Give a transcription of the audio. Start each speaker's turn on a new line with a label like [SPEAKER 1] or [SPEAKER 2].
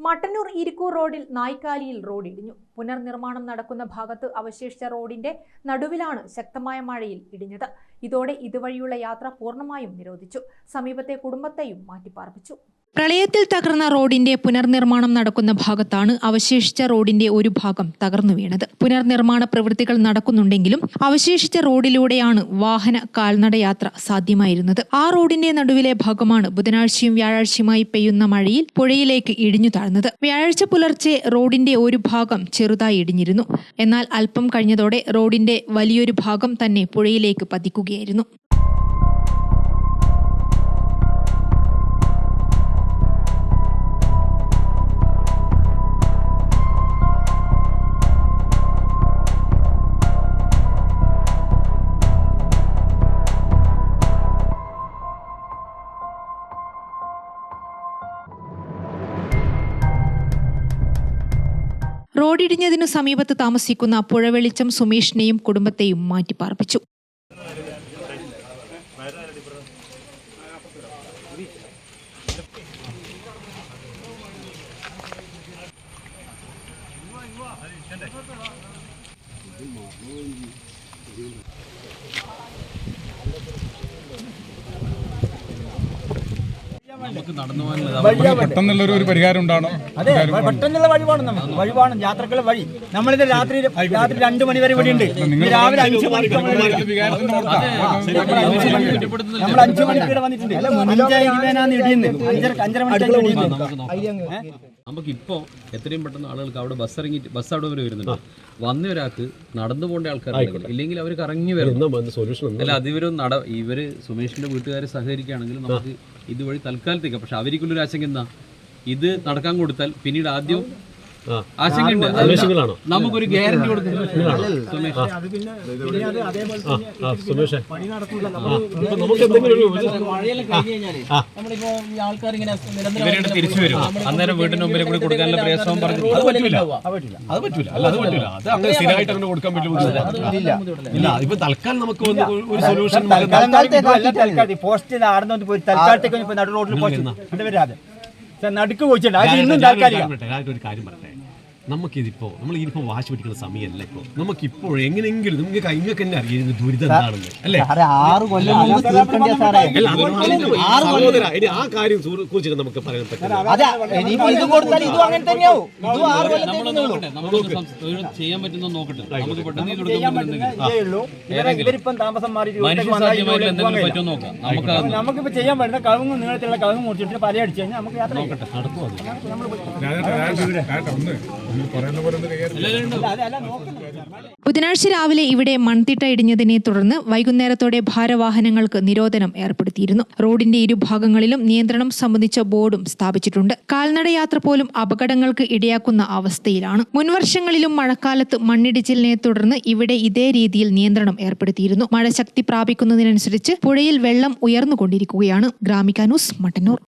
[SPEAKER 1] മട്ടന്നൂർ ഇരിക്കൂർ റോഡിൽ നായ്ക്കാലിയിൽ റോഡ് ഇടിഞ്ഞു പുനർനിർമ്മാണം നടക്കുന്ന ഭാഗത്ത് അവശേഷിച്ച റോഡിന്റെ നടുവിലാണ് ശക്തമായ മഴയിൽ ഇടിഞ്ഞത്. ഇതോടെ ഇതുവഴിയുള്ള യാത്ര പൂർണമായും നിരോധിച്ചു. സമീപത്തെ കുടുംബത്തെയും മാറ്റിപ്പാർപ്പിച്ചു. പ്രളയത്തിൽ തകർന്ന റോഡിന്റെ പുനർനിർമ്മാണം നടക്കുന്ന ഭാഗത്താണ് അവശേഷിച്ച റോഡിന്റെ ഒരു ഭാഗം തകർന്നു വീണത്. പുനർനിർമ്മാണ പ്രവൃത്തികൾ നടക്കുന്നുണ്ടെങ്കിലും അവശേഷിച്ച റോഡിലൂടെയാണ് വാഹന കാൽനട യാത്ര സാധ്യമായിരുന്നത്. ആ റോഡിന്റെ നടുവിലെ ഭാഗമാണ് ബുധനാഴ്ചയും വ്യാഴാഴ്ചയുമായി പെയ്യുന്ന മഴയിൽ പുഴയിലേക്ക് ഇടിഞ്ഞു താഴ്ന്നത്. വ്യാഴാഴ്ച പുലർച്ചെ റോഡിന്റെ ഒരു ഭാഗം ചെറുതായി ഇടിഞ്ഞിരുന്നു. എന്നാൽ അല്പം കഴിഞ്ഞതോടെ റോഡിന്റെ വലിയൊരു ഭാഗം തന്നെ പുഴയിലേക്ക് പതിക്കുകയായിരുന്നു. റോഡിടിഞ്ഞതിനു സമീപത്ത് താമസിക്കുന്ന പുഴവെളിച്ചം സുമേഷിനെയും കുടുംബത്തെയും മാറ്റിപ്പാർപ്പിച്ചു.
[SPEAKER 2] നമുക്ക്
[SPEAKER 3] പെട്ടെന്നുള്ളൊരു ഒരു പരിഹാരം ഉണ്ടാണോ?
[SPEAKER 4] അതെ പെട്ടെന്നുള്ള വഴി വേണം നമുക്ക്. വഴി വേണം. യാത്രക്കുള്ള വഴി. നമ്മളിത് രാത്രി രാത്രി രണ്ടു മണി വരെ ഇവിടെ ഉണ്ട്. രാവിലെ അഞ്ചു മണിക്ക് നമ്മൾ അഞ്ചു മണിക്ക് ഇവിടെ വന്നിട്ടുണ്ട്. അഞ്ചര ഇരുപതിനാന്ന് ഇടിയുന്നത് അഞ്ചര അഞ്ചര മണിക്കാണ്
[SPEAKER 2] ഇപ്പോ എത്രയും പെട്ടെന്ന് ആളുകൾക്ക് അവിടെ ബസ് ഇറങ്ങി ബസ് അവിടെ വരെ വരുന്നുണ്ട്. വന്ന ഒരാൾക്ക് നടന്നു പോകേണ്ട ആൾക്കാർ ഇല്ലെങ്കിൽ അവർ കറങ്ങി വരുന്നു
[SPEAKER 5] സൊല്യൂഷൻ
[SPEAKER 2] അല്ല അതിവരും നട ഇവർ സുമേഷിന്റെ വീട്ടുകാരെ സഹകരിക്കുകയാണെങ്കിൽ നമുക്ക് ഇതുവഴി തൽക്കാലത്തേക്ക് പക്ഷെ അവർക്കുള്ളൊരു ആശങ്ക എന്താ? ഇത് നടക്കാൻ കൊടുത്താൽ പിന്നീട് ആദ്യം ആശങ്കയുണ്ട്. നമുക്കൊരു ഗ്യാരണ്ടി കൊടുക്കുന്നത് സുമേഷ്.
[SPEAKER 5] ആ സുമേഷ്. ഇപ്പൊ നമുക്ക് എന്തെങ്കിലും ഒരു
[SPEAKER 4] നമ്മളിപ്പോ ഈ ആൾക്കാർ ഇങ്ങനെ
[SPEAKER 2] ഇവരുടെ തിരിച്ചു വരും. അന്നേരം വീടിന്റെ മുമ്പിൽ കൂടി കൊടുക്കാനുള്ള പ്രയാസവും പറഞ്ഞു
[SPEAKER 5] അത് പറ്റില്ല. അത് പറ്റൂല അല്ല അത് പറ്റൂല അത് അങ്ങനെ സ്ഥിരമായിട്ട് അങ്ങനെ കൊടുക്കാൻ പറ്റില്ല ഇല്ല ഇപ്പൊ തൽക്കാലം നമുക്ക് വന്ന് ഒരു സൊല്യൂഷൻ
[SPEAKER 4] പോസ്റ്റിൽ പോയി. തൽക്കാലത്തേക്ക് ഇപ്പൊ നടു റോഡിൽ പോസ്റ്റ് ഇത് വരാതെ. നടുക്ക് പോയിട്ടുണ്ട്. അത് ഇന്നും താൽക്കാലിക
[SPEAKER 5] ഒരു കാര്യം പറയട്ടെ. നമുക്കിതിപ്പോ നമ്മൾ ഇനിയിപ്പോ വാശി പിടിക്കുന്ന സമയമല്ല ഇപ്പോ? നമുക്ക് ഇപ്പോൾ എങ്ങനെയെങ്കിലും നിങ്ങൾക്ക് നിങ്ങൾക്ക് തന്നെ അറിയാം ദുരിതം എന്താണെന്ന് അല്ലേ?
[SPEAKER 4] ആറ് കൊല്ലം
[SPEAKER 5] അത് ഇനി ആ കാര്യം കുറിച്ചിട്ട് നമുക്ക് പറയാൻ പറ്റില്ല.
[SPEAKER 2] നോക്കട്ടെ സംസ്- ചെയ്യാൻ പറ്റുന്ന നോക്കട്ടെ. നമുക്ക് പെട്ടെന്ന് അത്
[SPEAKER 4] നമുക്കിപ്പോ ചെയ്യാൻ പറ്റുന്ന നീളത്തിലുള്ള മുറിച്ചിട്ട് പല അടിച്ചു കഴിഞ്ഞാൽ നമുക്ക് യാത്ര ചെയ്യാം
[SPEAKER 3] രാജേട്ടാ, രാജേട്ടാ,
[SPEAKER 1] ബുധനാഴ്ച രാവിലെ ഇവിടെ മൺതിട്ട ഇടിഞ്ഞതിനെ തുടർന്ന് വൈകുന്നേരത്തോടെ ഭാരവാഹനങ്ങൾക്ക് നിരോധനം ഏർപ്പെടുത്തിയിരുന്നു. റോഡിന്റെ ഇരുഭാഗങ്ങളിലും നിയന്ത്രണം സംബന്ധിച്ച ബോർഡും സ്ഥാപിച്ചിട്ടുണ്ട്. കാൽനടയാത്ര പോലും അപകടങ്ങൾക്ക് ഇടയാക്കുന്ന അവസ്ഥയിലാണ്. മുൻവർഷങ്ങളിലും മഴക്കാലത്ത് മണ്ണിടിച്ചിലിനെ തുടർന്ന് ഇവിടെ ഇതേ രീതിയിൽ നിയന്ത്രണം ഏർപ്പെടുത്തിയിരുന്നു. മഴ ശക്തി പ്രാപിക്കുന്നതിനനുസരിച്ച് പുഴയിൽ വെള്ളം ഉയർന്നുകൊണ്ടിരിക്കുകയാണ്. ഗ്രാമിക ന്യൂസ് മട്ടന്നൂർ.